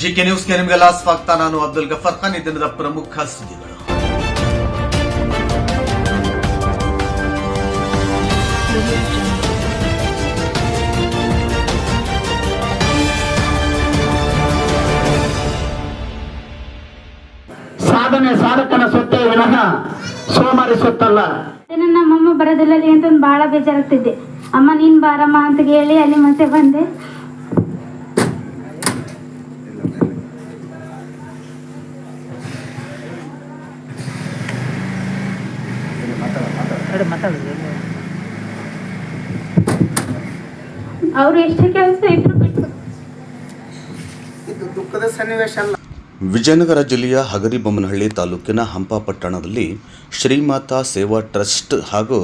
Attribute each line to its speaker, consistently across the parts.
Speaker 1: GK ನ್ಯೂಸ್ಗೆ ನಿಮಗೆಲ್ಲ ಸ್ವಾಗತ. ನಾನು ಅಬ್ದುಲ್ ಗಫರ್ ಖಾನ್. ಈ ದಿನದ ಪ್ರಮುಖ ಸುದ್ದಿಗಳು.
Speaker 2: ಸಾಧನೆ ಸಾಧಕನ ಸೊತ್ತೇ ವಿನಃ ಸೋಮಾರಿ ಸುತ್ತಲ್ಲ
Speaker 3: ನಮ್ಮಮ್ಮ ಬರೋದಿಲ್ಲ ಅಂತ ಭಾಳ ಬೇಜಾರಾಗ್ತಿದ್ದೆ. ಅಮ್ಮ ನೀನ್ ಬಾರಮ್ಮ ಅಂತ ಹೇಳಿ ಅಲ್ಲಿ ಮತ್ತೆ ಬಂದೆ. ಅವ್ರು ಎಷ್ಟೇ ಕೆಲಸ ಇದ್ರು ಬಿಟ್ಟು
Speaker 2: ಇದು ದುಃಖದ ಸನ್ನಿವೇಶ ಅಲ್ಲ.
Speaker 4: ವಿಜಯನಗರ ಜಿಲ್ಲೆಯ ಹಗರಿಬೊಮ್ಮನಹಳ್ಳಿ ತಾಲೂಕಿನ ಹಂಪಾಪಟ್ಟಣದಲ್ಲಿ ಶ್ರೀಮಾತಾ ಸೇವಾ ಟ್ರಸ್ಟ್ ಹಾಗೂ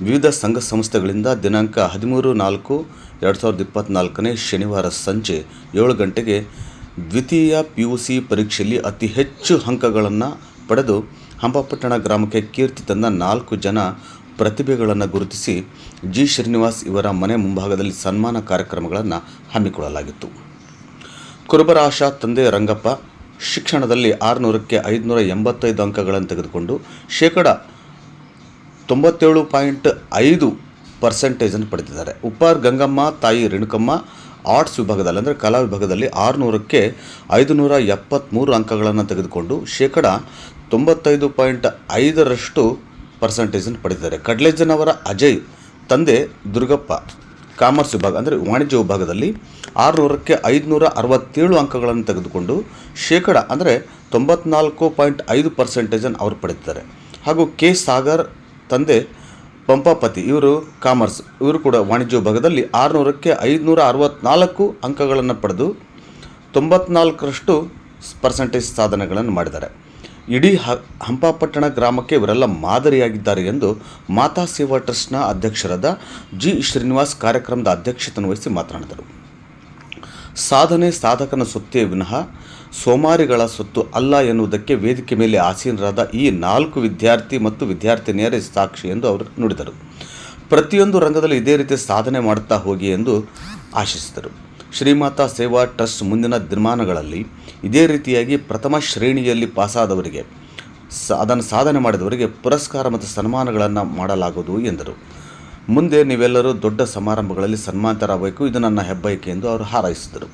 Speaker 4: ವಿವಿಧ ಸಂಘ ಸಂಸ್ಥೆಗಳಿಂದ ದಿನಾಂಕ ಹದಿಮೂರು ನಾಲ್ಕು ಎರಡು ಸಾವಿರದ ಇಪ್ಪತ್ತ್ನಾಲ್ಕನೇ ಶನಿವಾರ ಸಂಜೆ ಏಳು ಗಂಟೆಗೆ ದ್ವಿತೀಯ ಪಿ ಯು ಸಿ ಪರೀಕ್ಷೆಯಲ್ಲಿ ಅತಿ ಹೆಚ್ಚು ಅಂಕಗಳನ್ನು ಪಡೆದು ಹಂಪಪಟ್ಟಣ ಗ್ರಾಮಕ್ಕೆ ಕೀರ್ತಿ ತಂದ ನಾಲ್ಕು ಜನ ಪ್ರತಿಭೆಗಳನ್ನು ಗುರುತಿಸಿ ಜಿ ಶ್ರೀನಿವಾಸ್ ಇವರ ಮನೆ ಮುಂಭಾಗದಲ್ಲಿ ಸನ್ಮಾನ ಕಾರ್ಯಕ್ರಮಗಳನ್ನು ಹಮ್ಮಿಕೊಳ್ಳಲಾಗಿತ್ತು. ಕುರುಬರ ಆಶಾ ತಂದೆ ರಂಗಪ್ಪ ಶಿಕ್ಷಣದಲ್ಲಿ ಆರುನೂರಕ್ಕೆ ಐದುನೂರ ಎಂಬತ್ತೈದು ಅಂಕಗಳನ್ನು ತೆಗೆದುಕೊಂಡು ಶೇಕಡ ತೊಂಬತ್ತೇಳು ಪಾಯಿಂಟ್ ಐದು ಪರ್ಸೆಂಟೇಜನ್ನು ಪಡೆದಿದ್ದಾರೆ. ಉಪ್ಪಾರ್, ಗಂಗಮ್ಮ, ತಾಯಿ ರೇಣುಕಮ್ಮ, ಆರ್ಟ್ಸ್ ವಿಭಾಗದಲ್ಲಿ ಅಂದರೆ ಕಲಾ ವಿಭಾಗದಲ್ಲಿ ಆರುನೂರಕ್ಕೆ ಐದುನೂರ ಎಪ್ಪತ್ತ್ಮೂರು ಅಂಕಗಳನ್ನು ತೆಗೆದುಕೊಂಡು ಶೇಕಡ ತೊಂಬತ್ತೈದು ಪಾಯಿಂಟ್ ಐದರಷ್ಟು ಪರ್ಸೆಂಟೇಜನ್ನು ಪಡೆದಿದ್ದಾರೆ. ಕಡ್ಲೆಜ್ಜನವರ ಅಜಯ್, ತಂದೆ ದುರ್ಗಪ್ಪ, ಕಾಮರ್ಸ್ ವಿಭಾಗ ಅಂದರೆ ವಾಣಿಜ್ಯ ವಿಭಾಗದಲ್ಲಿ ಆರುನೂರಕ್ಕೆ ಐದುನೂರ ಅರವತ್ತೇಳು ಅಂಕಗಳನ್ನು ತೆಗೆದುಕೊಂಡು ಶೇಕಡ ಅಂದರೆ ತೊಂಬತ್ನಾಲ್ಕು ಪಾಯಿಂಟ್ ಐದು ಪರ್ಸೆಂಟೇಜನ್ನು ಅವರು ಪಡೆದಿದ್ದಾರೆ. ಹಾಗೂ ಕೆ ಸಾಗರ್ ತಂದೆ ಪಂಪಾಪತಿ, ಇವರು ಕಾಮರ್ಸ್, ಇವರು ಕೂಡ ವಾಣಿಜ್ಯ ವಿಭಾಗದಲ್ಲಿ ಆರುನೂರಕ್ಕೆ ಐದುನೂರ ಅರವತ್ತ್ನಾಲ್ಕು ಅಂಕಗಳನ್ನು ಪಡೆದು ತೊಂಬತ್ನಾಲ್ಕರಷ್ಟು ಪರ್ಸೆಂಟೇಜ್ ಸಾಧನೆಗಳನ್ನು ಮಾಡಿದ್ದಾರೆ. ಇಡೀ ಹಂಪಾಪಟ್ಟಣ ಗ್ರಾಮಕ್ಕೆ ಇವರೆಲ್ಲ ಮಾದರಿಯಾಗಿದ್ದಾರೆ ಎಂದು ಮಾತಾ ಸೇವಾ ಟ್ರಸ್ಟ್ನ ಅಧ್ಯಕ್ಷರಾದ ಜಿ. ಶ್ರೀನಿವಾಸ್ ಕಾರ್ಯಕ್ರಮದ ಅಧ್ಯಕ್ಷತೆಯನ್ನು ವಹಿಸಿ ಮಾತನಾಡಿದರು. ಸಾಧನೆ ಸಾಧಕನ ಸೊತ್ತೇ ವಿನಃ ಸೋಮಾರಿಗಳ ಸೊತ್ತು ಅಲ್ಲ ಎನ್ನುವುದಕ್ಕೆ ವೇದಿಕೆ ಮೇಲೆ ಆಸೀನರಾದ ಈ ನಾಲ್ಕು ವಿದ್ಯಾರ್ಥಿ ಮತ್ತು ವಿದ್ಯಾರ್ಥಿನಿಯರೇ ಸಾಕ್ಷಿ ಎಂದು ಅವರು ನುಡಿದರು. ಪ್ರತಿಯೊಂದು ರಂಗದಲ್ಲಿ ಇದೇ ರೀತಿ ಸಾಧನೆ ಮಾಡುತ್ತಾ ಹೋಗಿ ಎಂದು ಆಶಿಸಿದರು. ಶ್ರೀಮಾತಾ ಸೇವಾ ಟ್ರಸ್ಟ್ ಮುಂದಿನ ದಿನಮಾನಗಳಲ್ಲಿ ಇದೇ ರೀತಿಯಾಗಿ ಪ್ರಥಮ ಶ್ರೇಣಿಯಲ್ಲಿ ಪಾಸಾದವರಿಗೆ ಸ, ಅದನ್ನು ಸಾಧನೆ ಮಾಡಿದವರಿಗೆ ಪುರಸ್ಕಾರ ಮತ್ತು ಸನ್ಮಾನಗಳನ್ನು ಮಾಡಲಾಗುವುದು ಎಂದರು. ಮುಂದೆ ನೀವೆಲ್ಲರೂ ದೊಡ್ಡ ಸಮಾರಂಭಗಳಲ್ಲಿ ಸನ್ಮಾನಿತರಾಗಬೇಕು, ಇದು ನನ್ನ ಹೆಬ್ಬಯಕೆ ಎಂದು ಅವರು ಹಾರೈಸಿದರು.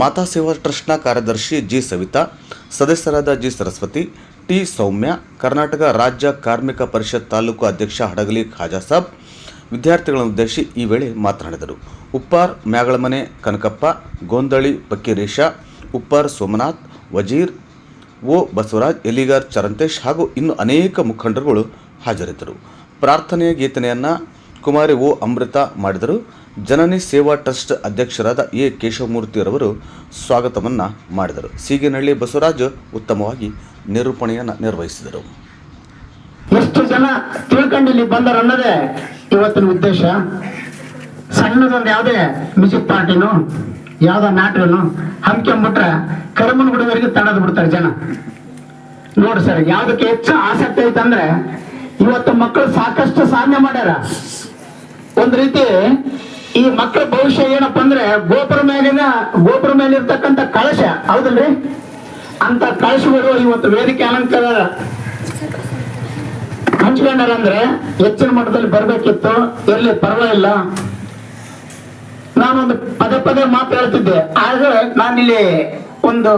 Speaker 4: ಮಾತಾ ಸೇವಾ ಟ್ರಸ್ಟ್ನ ಕಾರ್ಯದರ್ಶಿ ಜಿ ಸವಿತಾ, ಸದಸ್ಯರಾದ ಜಿ ಸರಸ್ವತಿ, ಟಿ ಸೌಮ್ಯ, ಕರ್ನಾಟಕ ರಾಜ್ಯ ಕಾರ್ಮಿಕ ಪರಿಷತ್ ತಾಲೂಕು ಅಧ್ಯಕ್ಷ ಹಡಗಲಿ ಖಾಜಾ ಸಾಬ್ ವಿದ್ಯಾರ್ಥಿಗಳನ್ನು ಉದ್ದೇಶಿಸಿ ಈ ವೇಳೆ ಮಾತನಾಡಿದರು. ಉಪ್ಪಾರ್, ಮ್ಯಾಗಳಮನೆ, ಕನಕಪ್ಪ, ಗೋಂದಳಿ ಪಕ್ಕಿರೇಶ ಉಪ್ಪಾರ್ ಸೋಮನಾಥ್, ವಜೀರ್ ಒ ಬಸವರಾಜ್, ಎಲಿಗಾರ್ ಚರಂತೇಶ್ ಹಾಗೂ ಇನ್ನು ಅನೇಕ ಮುಖಂಡರುಗಳು ಹಾಜರಿದ್ದರು. ಪ್ರಾರ್ಥನೆಯ ಗೀತನೆಯನ್ನು ಕುಮಾರಿ ಓ ಅಮೃತ ಮಾಡಿದರು. ಜನನಿ ಸೇವಾ ಟ್ರಸ್ಟ್ ಅಧ್ಯಕ್ಷರಾದ ಎ ಕೇಶವಮೂರ್ತಿರವರು ಸ್ವಾಗತವನ್ನು ಮಾಡಿದರು. ಸೀಗೇನಹಳ್ಳಿ ಬಸವರಾಜ್ ಉತ್ತಮವಾಗಿ ನಿರೂಪಣೆಯನ್ನು ನಿರ್ವಹಿಸಿದರು.
Speaker 2: ಎಷ್ಟು ಜನ ತಿಳ್ಕೊಂಡು ಇಲ್ಲಿ ಬಂದರು ಅನ್ನೋದೇ ಇವತ್ತಿನ ಉದ್ದೇಶ. ಸಣ್ಣದೊಂದು ಯಾವುದೇ ಮ್ಯೂಸಿಕ್ ಪಾರ್ಟಿನು, ಯಾವ್ದೋ ನಾಟಕನು ಹಮ್ಕೊಂಬಿಟ್ರೆ ಕರ್ಮನಗುಡಿವರೆಗೆ ತಡೆದು ಬಿಡ್ತಾರೆ ಜನ. ನೋಡಿ ಸರ್, ಯಾವ್ದಕ್ಕೆ ಹೆಚ್ಚು ಆಸಕ್ತಿ ಐತಂದ್ರೆ ಇವತ್ತು ಮಕ್ಕಳು ಸಾಕಷ್ಟು ಸಾಧನೆ ಮಾಡ್ಯಾರ. ಒಂದು ರೀತಿ ಈ ಮಕ್ಕಳ ಭವಿಷ್ಯ ಏನಪ್ಪಾ ಅಂದ್ರೆ ಗೋಪುರ ಮೇಲಿನ ಗೋಪುರ ಮೇಲೆ ಇರ್ತಕ್ಕಂಥ ಕಳಶ, ಹೌದಲ್ರಿ? ಅಂತ ಕಳಶಗಳು ಇವತ್ತು ವೇದಿಕೆ ಅಲಂಕಾರ ಹಂಚ್ಕೊಂಡಾರಂದ್ರೆ ಹೆಚ್ಚಿನ ಮಟ್ಟದಲ್ಲಿ ಬರ್ಬೇಕಿತ್ತು. ಎಲ್ಲಿ? ಪರವಾಗಿಲ್ಲ. ನಾನೊಂದು ಪದೇ ಪದೇ ಮಾತು ಹೇಳ್ತಿದ್ದೆ. ಆದ್ರೆ ನಾನಿಲ್ಲಿ ಒಂದು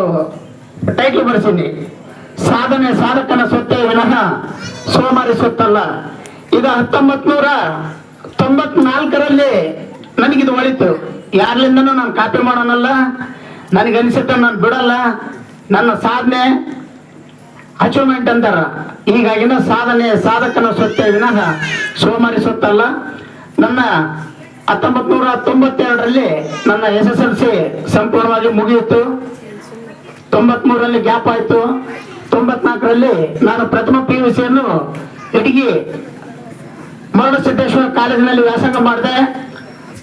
Speaker 2: ಟೈಟ್ಲ್ ಬರ್ಸೀನಿ. ಸಾಧನೆ ಸಾಧಕನ ಸೊತ್ತೇ ವಿನಃ ಸೋಮಾರಿ ಸೊತ್ತಲ್ಲ. ಇದು ಹತ್ತೊಂಬತ್ ನೂರ ತೊಂಬತ್ನಾಲ್ಕರಲ್ಲಿ ನನಗಿದು ಒಳಿತು. ಯಾರ್ಲಿಂದನೂ ನಾನು ಕಾಪಿ ಮಾಡೋನಲ್ಲ. ನನಗನ್ಸುತ್ತೆ ನಾನು ಬಿಡಲ್ಲ. ನನ್ನ ಸಾಧನೆ ಅಚೀವ್ಮೆಂಟ್ ಅಂತಾರ. ಹೀಗಾಗಿನ ಸಾಧನೆ ಸಾಧಕನ ಸೊತ್ತೆ ವಿನಃ ಸೋಮಾರಿ ಸೊತ್ತಲ್ಲ. ನನ್ನ ಹತ್ತೊಂಬತ್ ನೂರ ತೊಂಬತ್ತೆರಡರಲ್ಲಿ ನನ್ನ ಎಸ್ ಎಸ್ ಎಲ್ ಸಿ ಸಂಪೂರ್ಣವಾಗಿ ಮುಗಿಯಿತು. ತೊಂಬತ್ಮೂರರಲ್ಲಿ ಗ್ಯಾಪ್ ಆಯ್ತು. ತೊಂಬತ್ನಾಲ್ಕರಲ್ಲಿ ನಾನು ಪ್ರಥಮ ಪಿ ಯು ಸಿಯನ್ನು ಇಟಗಿ ಮರಳಸಿದ್ದೇಶ್ವರ ಕಾಲೇಜಿನಲ್ಲಿ ವ್ಯಾಸಂಗ ಮಾಡಿದೆ.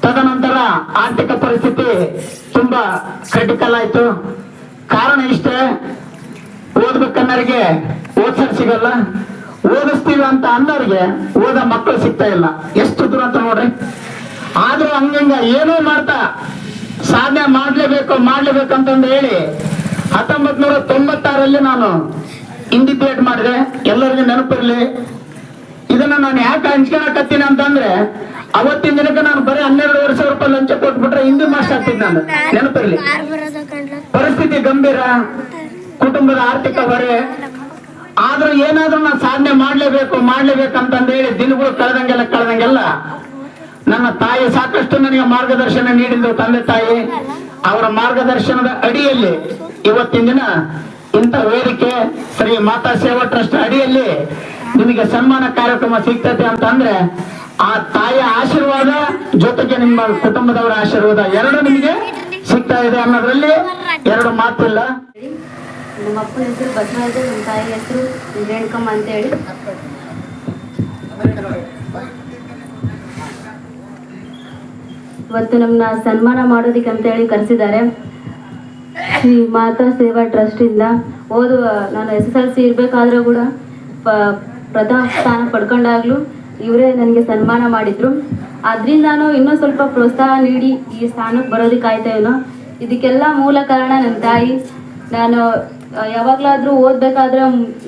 Speaker 2: ತದನಂತರ ಆರ್ಥಿಕ ಪರಿಸ್ಥಿತಿ ತುಂಬಾ ಕ್ರಿಟಿಕಲ್ ಆಯ್ತು. ಕಾರಣ ಇಷ್ಟೇ ಓದ್ಬೇಕನ್ನೋರಿಗೆ ಓದ್ಸಕ್ ಸಿಗಲ್ಲ. ಓದಿಸ್ತೀವಿ ಅಂತ ಅನ್ನೋರಿಗೆ ಓದ ಮಕ್ಕಳು ಸಿಗ್ತಾ ಇಲ್ಲ. ಎಷ್ಟು ದೂರ ಅಂತ ನೋಡ್ರಿ. ಆದ್ರೂ ಹಂಗಂಗ ಏನೋ ಮಾಡ್ತಾ ಸಾಧನೆ ಮಾಡ್ಲೇಬೇಕು ಮಾಡ್ಲೇಬೇಕಂತಂದು ಹೇಳಿ ಹತ್ತೊಂಬತ್ ನೂರ ತೊಂಬತ್ತಾರಲ್ಲಿ ನಾನು ಇಂಡಿಪೇಟ್ ಮಾಡಿದೆ. ಎಲ್ಲರಿಗೂ ನೆನಪಿರ್ಲಿ. ಇದನ್ನ ನಾನು ಯಾಕೆ ಹಂಚ್ಕೊಳಕತ್ತೀನಿ ಅಂತಂದ್ರೆ ಅವತ್ತಿನ ದಿನಕ್ಕೆ ನಾನು ಬರೀ ಹನ್ನೆರಡುವರೆ ಸಾವಿರ ರೂಪಾಯಿ ಲಂಚ ಕೊಟ್ಬಿಟ್ರೆ ಹಿಂದಿ ಮಾಸ್ಟರ್ ಆಗ್ತಿದ್ದೆ ನಾನು. ನೆನಪಿರ್ಲಿ. ಪರಿಸ್ಥಿತಿ ಗಂಭೀರ. ಕುಟುಂಬದ ಆರ್ಥಿಕ ಹೊರೆ. ಆದ್ರೂ ಏನಾದ್ರೂ ನಾನು ಸಾಧನೆ ಮಾಡ್ಲೇಬೇಕು ಮಾಡ್ಲೇಬೇಕು ಅಂತಂದ ಹೇಳಿ ದಿನಗಳು ಕಳೆದಂಗೆಲ್ಲ ಕಳೆದಂಗೆಲ್ಲ ನನ್ನ ತಾಯಿ ಸಾಕಷ್ಟು ನನಗೆ ಮಾರ್ಗದರ್ಶನ ನೀಡಿದ್ದು ತಂದೆ ತಾಯಿ. ಅವರ ಮಾರ್ಗದರ್ಶನದ ಅಡಿಯಲ್ಲಿ ಇವತ್ತಿನ ದಿನ ಇಂಥ ವೇದಿಕೆ ಶ್ರೀ ಮಾತಾ ಸೇವಾ ಟ್ರಸ್ಟ್ ಅಡಿಯಲ್ಲಿ ನಿಮಗೆ ಸನ್ಮಾನ ಕಾರ್ಯಕ್ರಮ ಸಿಗ್ತದೆ ಅಂತ ಅಂದ್ರೆ ಆ ತಾಯಿಯ ಆಶೀರ್ವಾದ ಜೊತೆಗೆ ನಿಮ್ಮ ಕುಟುಂಬದವರ ಆಶೀರ್ವಾದ ಎರಡು ನಿಮಗೆ ಸಿಗ್ತಾ ಇದೆ ಅನ್ನೋದ್ರಲ್ಲಿ ಎರಡು ಮಾತಿಲ್ಲ.
Speaker 5: ನಮ್ಮ ಅಪ್ಪನ ಹೆಸರು ಬಸವರಾಜ, ನಮ್ಮ ತಾಯಿ ಹೆಸರು ರೇಣುಕಮ್ಮ ಅಂತೇಳಿ ಇವತ್ತು ನಮ್ಮನ್ನ ಸನ್ಮಾನ ಮಾಡೋದಕ್ಕೆ ಅಂತೇಳಿ ಕರೆಸಿದ್ದಾರೆ. ಶ್ರೀ ಮಾತಾ ಸೇವಾ ಟ್ರಸ್ಟಿಂದ ಓದುವ ನಾನು ಎಸ್ ಎಸ್ ಎಲ್ ಸಿ ಇರಬೇಕಾದ್ರೂ ಕೂಡ ಪ್ರಥಮ ಸ್ಥಾನ ಪಡ್ಕೊಂಡಾಗ್ಲೂ ಇವರೇ ನನಗೆ ಸನ್ಮಾನ ಮಾಡಿದ್ರು. ಅದರಿಂದ ನಾನು ಇನ್ನೂ ಸ್ವಲ್ಪ ಪ್ರೋತ್ಸಾಹ ನೀಡಿ ಈ ಸ್ಥಾನಕ್ಕೆ ಬರೋದಕ್ಕೆ ಏನೋ? ಇದಕ್ಕೆಲ್ಲ ಮೂಲ ಕಾರಣ ನನ್ನ ತಾಯಿ. ನಾನು ಯಾವಾಗಲಾದರೂ ಓದಬೇಕಾದ್ರೆ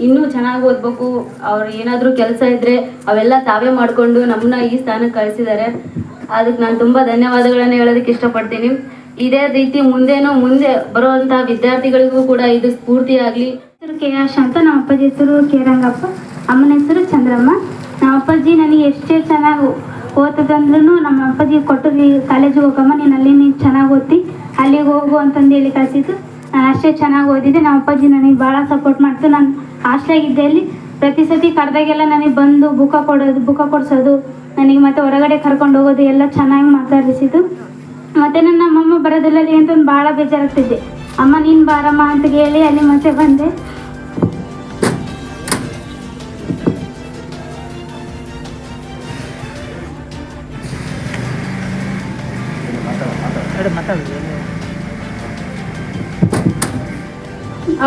Speaker 5: ಇನ್ನೂ ಚೆನ್ನಾಗಿ ಓದ್ಬೇಕು. ಅವ್ರು ಏನಾದರೂ ಕೆಲಸ ಇದ್ರೆ ಅವೆಲ್ಲ ತಾವೇ ಮಾಡಿಕೊಂಡು ನಮ್ಮನ್ನ ಈ ಸ್ಥಾನಕ್ಕೆ ಕಳಿಸಿದ್ದಾರೆ. ಅದಕ್ಕೆ ನಾನು ತುಂಬ ಧನ್ಯವಾದಗಳನ್ನು ಹೇಳೋದಕ್ಕೆ ಇಷ್ಟಪಡ್ತೀನಿ. ಇದೇ ರೀತಿ ಮುಂದೇನೋ ಮುಂದೆ ಬರುವಂತಹ ವಿದ್ಯಾರ್ಥಿಗಳಿಗೂ ಕೂಡ ಇದು ಸ್ಫೂರ್ತಿಯಾಗಲಿ.
Speaker 3: ಹೆಸರು ಕೆ ಅಂತ ನಮ್ಮ ಅಪ್ಪಾಜಿ ಹೆಸರು ಕೆ ರಂಗಪ್ಪ. ಅಮ್ಮನ ಹೆಸರು ಚಂದ್ರಮ್ಮ. ನಮ್ಮ ಅಪ್ಪಾಜಿ ನನಗೆ ಎಷ್ಟೇ ಚೆನ್ನಾಗಿ ಓದ್ತದಂದ್ರೂ ನಮ್ಮ ಅಪ್ಪಾಜಿ ಕೊಟ್ಟು ಕಾಲೇಜಿಗೆ ಹೋಗಮ್ಮ, ನೀನು ಅಲ್ಲಿ ನೀನು ಚೆನ್ನಾಗಿ ಓದ್ತಿ, ಅಲ್ಲಿಗೆ ಹೋಗು ಅಂತಂದು ಹೇಳಿ ಕಳಿಸಿದ್ದು. ನಾನು ಅಷ್ಟೇ ಚೆನ್ನಾಗಿ ಓದಿದ್ದೆ, ನಮ್ಮ ಅಪ್ಪಾಜಿ ನನಗೆ ಭಾಳ ಸಪೋರ್ಟ್ ಮಾಡ್ತು. ನಾನು ಹಾಸ್ಟ್ಲಾಗಿದ್ದೆ ಅಲ್ಲಿ, ಪ್ರತಿ ಸತಿ ಕರೆದಾಗೆಲ್ಲ ನನಗೆ ಬಂದು ಬುಕ್ಕ ಕೊಡೋದು ಬುಕ್ಕ ಕೊಡಿಸೋದು, ನನಗೆ ಮತ್ತೆ ಹೊರಗಡೆ ಕರ್ಕೊಂಡು ಹೋಗೋದು, ಎಲ್ಲ ಚೆನ್ನಾಗಿ ಮಾತಾಡಿಸಿದ್ದು. ಮತ್ತೆ ನನ್ನ ಅಮ್ಮಮ್ಮ ಬರೋದಿಲ್ಲ ಅಲ್ಲಿ ಅಂತ ಭಾಳ ಬೇಜಾರಾಗ್ತಿದ್ದೆ. ಅಮ್ಮ, ನೀನು ಬಾರಮ್ಮ ಅಂತ ಹೇಳಿ ಅಲ್ಲಿ ಮತ್ತೆ ಬಂದೆ.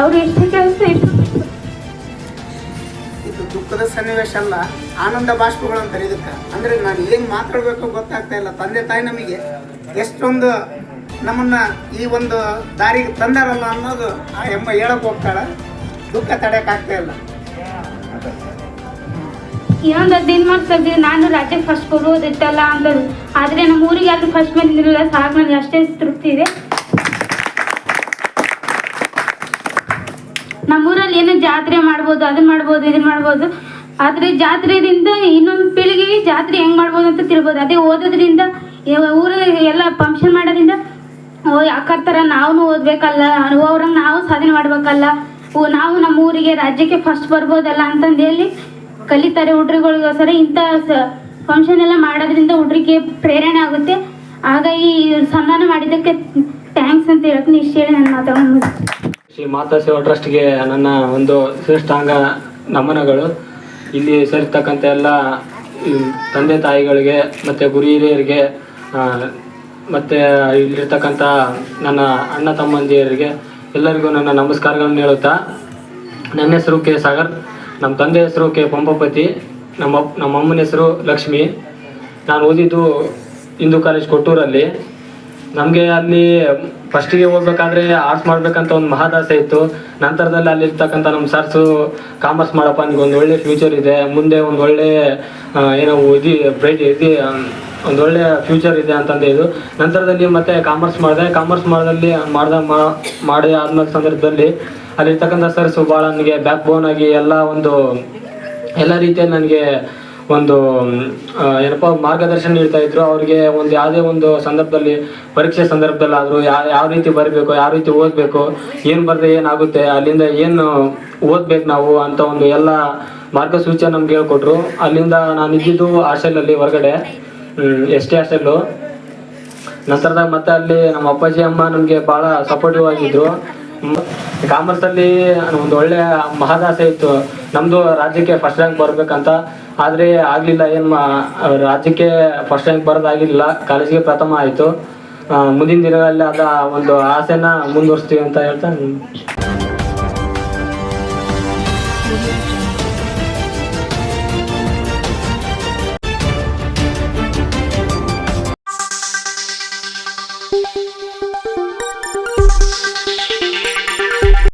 Speaker 3: ಅವ್ರು ಎಷ್ಟು ಕೆಲಸ
Speaker 2: ಇದು ದುಃಖದ ಸನ್ನಿವೇಶ ಅಲ್ಲ ಆನಂದ ಬಾಷ್ಪಗಳು ಅಂತಾರೆ ಇದಕ್ಕೆ. ಅಂದ್ರೆ ನಾನು ಏನು ಮಾತಾಡ್ಬೇಕು ಗೊತ್ತಾಗ್ತಾ ಇಲ್ಲ. ತಂದೆ ತಾಯಿ ನಮಗೆ ಎಷ್ಟೊಂದು ನಮ್ಮನ್ನ ಈ ಒಂದು ದಾರಿಗೆ ತಂದಾರಲ್ಲ ಅನ್ನೋದು ಆ ಎಮ್ಮ ಹೇಳಕ್ ಹೋಗ್ತಾಳ. ದುಃಖ ತಡೆಯೋಕ್ಕಾಗ್ತಾ ಆಗ್ತಾ ಇಲ್ಲ.
Speaker 3: ಇನ್ನೊಂದು ಹದಿನೈದು ಮಾರ್ಕ್ಸ್ ತೆಗ್ದು ನಾನು ರಾಜ್ಯಕ್ಕೆ ಫಸ್ಟ್ ಕೊಡುವುದಿತ್ತಲ್ಲ ಅಂದರು ಆದರೆ ನಮ್ಮ ಊರಿಗೆ ಅದು ಫಸ್ಟ್ ಬಂದಿರಲಿಲ್ಲ ಸಾಕು ನನಗೆ ಅಷ್ಟೇ ತೃಪ್ತಿ ಇದೆ. ನಮ್ಮೂರಲ್ಲಿ ಏನೋ ಜಾತ್ರೆ ಮಾಡ್ಬೋದು ಅದನ್ನ ಮಾಡ್ಬೋದು ಇದನ್ನ ಮಾಡ್ಬೋದು. ಆದರೆ ಜಾತ್ರೆಯಿಂದ ಇನ್ನೊಂದು ಪೀಳಿಗೆಗೆ ಜಾತ್ರೆ ಹೆಂಗೆ ಮಾಡ್ಬೋದು ಅಂತ ತಿಳ್ಬೋದು. ಅದೇ ಓದೋದ್ರಿಂದ ಊರ ಎಲ್ಲ ಫಂಕ್ಷನ್ ಮಾಡೋದ್ರಿಂದ, ಓ ಥರ ನಾವು ಓದಬೇಕಲ್ಲ ಅವ್ರಂಗೆ ನಾವು ಸಾಧನೆ ಮಾಡ್ಬೇಕಲ್ಲ. ಓ, ನಾವು ನಮ್ಮ ಊರಿಗೆ ರಾಜ್ಯಕ್ಕೆ ಫಸ್ಟ್ ಬರ್ಬೋದಲ್ಲ ಅಂತಂದು ಹೇಳಿ ಕಲಿತಾರೆ ಹುಡ್ರಿಗಳಿಗೋಸ್ಕರ ಇಂಥ ಫಂಕ್ಷನ್ ಎಲ್ಲ ಮಾಡೋದ್ರಿಂದ ಹುಡ್ರಿಗೆ ಪ್ರೇರಣೆ ಆಗುತ್ತೆ. ಆಗ ಈ ಸನ್ಮಾನ ಮಾಡಿದ್ದಕ್ಕೆ ಥ್ಯಾಂಕ್ಸ್ ಅಂತ ಹೇಳ್ತೀನಿ ಇಷ್ಟು ಹೇಳಿ ನನ್ನ ಮಾತಾಡೋದು
Speaker 6: ಶ್ರೀ ಮಾತಾ ಸೇವಾ ಟ್ರಸ್ಟ್ಗೆ ನನ್ನ ಒಂದು ಶ್ರೇಷ್ಠಾಂಗ ನಮನಗಳು. ಇಲ್ಲಿ ಸೇರಿರ್ತಕ್ಕಂಥ ಎಲ್ಲ ತಂದೆ ತಾಯಿಗಳಿಗೆ ಮತ್ತು ಗುರು ಹಿರಿಯರಿಗೆ ಮತ್ತು ಇಲ್ಲಿರ್ತಕ್ಕಂಥ ನನ್ನ ಅಣ್ಣ ತಮ್ಮಂದಿಯರಿಗೆ ಎಲ್ಲರಿಗೂ ನನ್ನ ನಮಸ್ಕಾರಗಳನ್ನು ಹೇಳುತ್ತಾ. ನನ್ನ ಹೆಸರು ಕೆ. ಸಾಗರ್. ನಮ್ಮ ತಂದೆ ಹೆಸರು ಕೆ ಪಂಪಪತಿ, ನಮ್ಮ ನಮ್ಮ ಅಮ್ಮನ ಹೆಸರು ಲಕ್ಷ್ಮಿ. ನಾನು ಓದಿದ್ದು ಹಿಂದೂ ಕಾಲೇಜ್ ಕೊಟ್ಟೂರಲ್ಲಿ. ನಮಗೆ ಅಲ್ಲಿ ಫಸ್ಟಿಗೆ ಹೋಗ್ಬೇಕಾದ್ರೆ ಆರ್ಟ್ಸ್ ಮಾಡ್ಬೇಕಂತ ಒಂದು ಮಹಾದಾಸೆ ಇತ್ತು. ನಂತರದಲ್ಲಿ ಅಲ್ಲಿರ್ತಕ್ಕಂಥ ನಮ್ಮ ಸರ್ಸು ಕಾಮರ್ಸ್ ಮಾಡಪ್ಪ ನಿಮ್ಗೆ ಒಂದು ಒಳ್ಳೆ ಫ್ಯೂಚರ್ ಇದೆ. ಮುಂದೆ ಒಂದು ಒಳ್ಳೆ ಏನೋ ಇದು ಬ್ರೈಟ್ ಇದು ಒಂದು ಒಳ್ಳೆ ಫ್ಯೂಚರ್ ಇದೆ ಅಂತಂದು ಇದು ನಂತರದಲ್ಲಿ ಮತ್ತೆ ಕಾಮರ್ಸ್ ಮಾಡಿದೆ. ಕಾಮರ್ಸ್ ಮಾಡಿದಲ್ಲಿ, ಮಾಡ್ದ ಮಾಡಿ ಆದ್ಮೇಲೆ ಸಂದರ್ಭದಲ್ಲಿ ಅಲ್ಲಿರ್ತಕ್ಕಂಥ ಸರ್ಸು ಭಾಳ ನನಗೆ ಬ್ಯಾಕ್ ಬೋನ್ ಆಗಿ ಎಲ್ಲ ಒಂದು, ಎಲ್ಲ ರೀತಿಯಲ್ಲಿ ನನಗೆ ಒಂದು ಏನಪ್ಪ ಮಾರ್ಗದರ್ಶನ ನೀಡ್ತಾ ಇದ್ರು. ಅವ್ರಿಗೆ ಒಂದು ಯಾವುದೇ ಒಂದು ಸಂದರ್ಭದಲ್ಲಿ, ಪರೀಕ್ಷೆ ಸಂದರ್ಭದಲ್ಲಿ ಆದರೂ ಯಾವ ಯಾವ ರೀತಿ ಬರಬೇಕು, ಯಾವ ರೀತಿ ಓದಬೇಕು, ಏನು ಬರೆದ್ರೆ ಏನಾಗುತ್ತೆ ಅಲ್ಲಿಂದ ಏನು ಓದ್ಬೇಕು ನಾವು ಅಂತ ಒಂದು ಎಲ್ಲ ಮಾರ್ಗಸೂಚಿ ನಮ್ಗೆ ಹೇಳ್ಕೊಟ್ರು. ಅಲ್ಲಿಂದ ನಾನು ಇದ್ದಿದ್ದು ಹಾಸ್ಟೆಲಲ್ಲಿ ಹೊರಗಡೆ ಎಸ್ ಟಿ ಹಾಸ್ಟೆಲ್ಲು ನಂತರದಾಗ ಮತ್ತೆ ಅಲ್ಲಿ ನಮ್ಮ ಅಪ್ಪಾಜಿ ಅಮ್ಮ ನಮಗೆ ಭಾಳ ಸಪೋರ್ಟಿವ್ ಆಗಿದ್ರು. ಕಾಮರ್ಸ್ ಅಲ್ಲಿ ಒಂದು ಒಳ್ಳೆ ಮಹದಾಸೆ ಇತ್ತು. ನಮ್ದು ರಾಜ್ಯಕ್ಕೆ ಫಸ್ಟ್ ರ್ಯಾಂಕ್ ಬರ್ಬೇಕಂತ. ಆದ್ರೆ ಆಗ್ಲಿಲ್ಲ, ಏನ್ ರಾಜ್ಯಕ್ಕೆ ಫಸ್ಟ್ ರ್ಯಾಂಕ್ ಬರೋದಾಗಿಲ್ಲ ಕಾಲೇಜಿಗೆ ಪ್ರಥಮ ಆಯ್ತು. ಮುಂದಿನ ದಿನಗಳಲ್ಲಿ ಅದ ಒಂದು ಆಸೆನ ಮುಂದುವರಿಸ್ತೀವಿ ಅಂತ ಹೇಳ್ತಾ